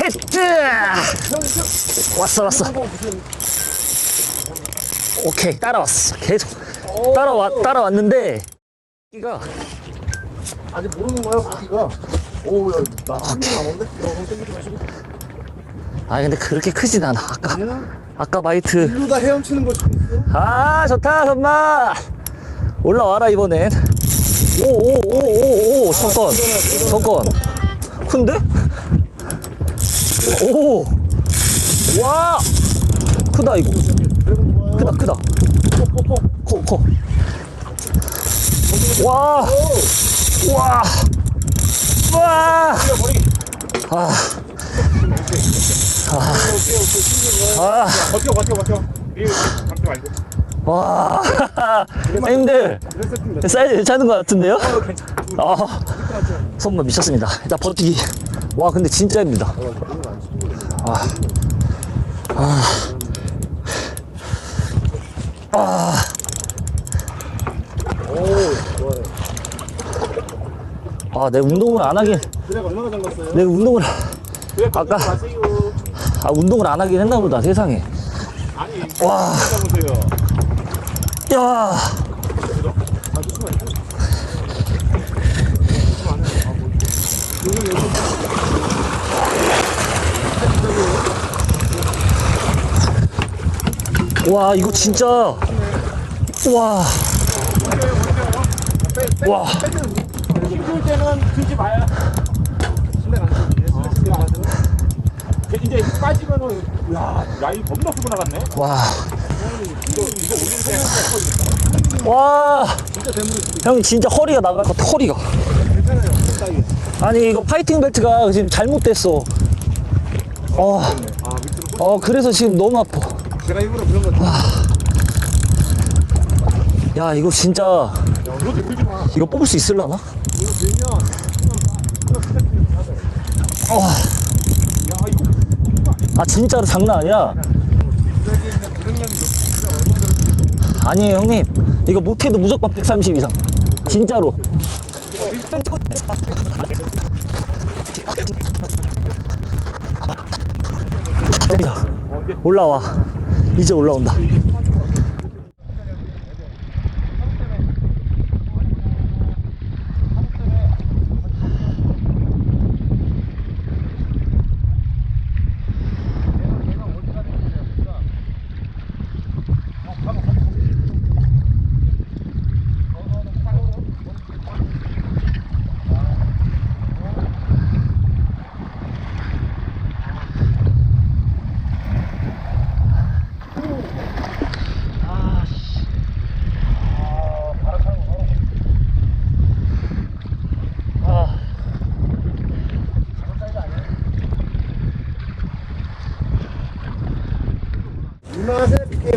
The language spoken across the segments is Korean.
헤트! 왔어, 왔어. 오케이, 따라왔어. 계속. 따라와, 따라왔는데, 끼가 아직 모르는 거야 고기가 오우 야나 한개 남았네 야 그럼 땡기지 마시고 아 근데 그렇게 크진 않아. 아까 아니야? 아까 마이트. 일로 다 헤엄치는 거 지금 있어? 아 좋다 선마. 올라와라 이번엔. 오오오오오 성건 성건 큰데? 오와! 크다 이거. 크다 크다. 커커와! 와. 와. 아. 아. 버텨 버텨 버텨 말고 와. 형님들 사이즈 괜찮은 것 같은데요? 어 아. 선물 미쳤습니다. 일단 버티기. 와 근데 진짜 힘들다. 아. 아. 아. 오 좋아요 아, 내 운동을 안 하긴, 드랙 얼마나 잠갔어요? 내 운동을, 드랙 아까- 아, 운동을 안 하긴 했나 보다, 세상에. 아니 와. 보세요 야. 아아 와, 이거 진짜. 와. 와. 힘들 때는 들지 마야. 안. 이제 힘 빠지면은 야 라인 겁나 크고 나갔네. 와. 이거 이거 올릴 때 와. 진짜 대물이 형 진짜 허리가 나갈 것 같아, 허리가. 괜찮아요. 아니, 이거 파이팅 벨트가 지금 잘못됐어. 어, 아 밑으로 어, 그래서 지금 너무 아파. 제가 일부러 그런 거. 야 야, 이거 진짜. 이거 뽑을 수 있을라나? 어, 아, 진짜로 장난 아니야. 아니에요, 형님. 이거 못해도 무조건 130 이상. 진짜로. 자, 올라와. 이제 올라온다. 아,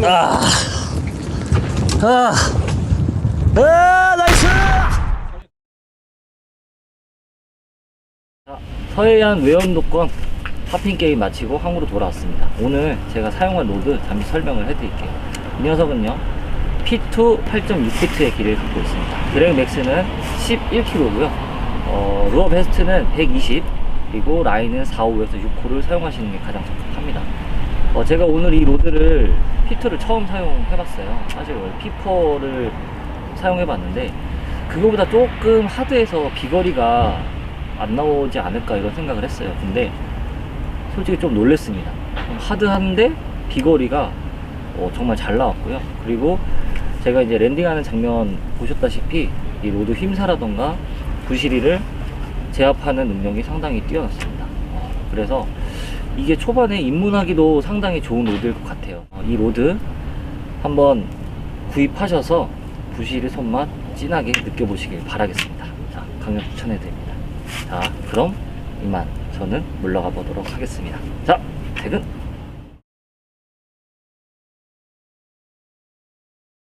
아, 아, 아, 나이스! 자, 서해안 외연도권 파핑 게임 마치고 항으로 돌아왔습니다. 오늘 제가 사용한 로드 잠시 설명을 해드릴게요. 이 녀석은요, P2 8.6피트의 길이를 갖고 있습니다. 드랙 맥스는 11kg고요. 어, 루어 베스트는 120, 그리고 라인은 4, 5에서 6호를 사용하시는 게 가장 적합합니다. 어, 제가 오늘 이 로드를 P2를 처음 사용해봤어요. 사실 P4를 사용해봤는데, 그거보다 조금 하드해서 비거리가 안 나오지 않을까 이런 생각을 했어요. 근데 솔직히 좀 놀랬습니다. 하드한데 비거리가 어, 정말 잘 나왔고요. 그리고 제가 이제 랜딩하는 장면 보셨다시피 이 로드 힘사라던가 부시리를 제압하는 능력이 상당히 뛰어났습니다. 어, 그래서 이게 초반에 입문하기도 상당히 좋은 로드일 것 같아요. 어, 이 로드 한번 구입하셔서 부시리 손맛 진하게 느껴보시길 바라겠습니다. 자, 강력 추천해드립니다. 자, 그럼 이만 저는 물러가 보도록 하겠습니다. 자, 퇴근!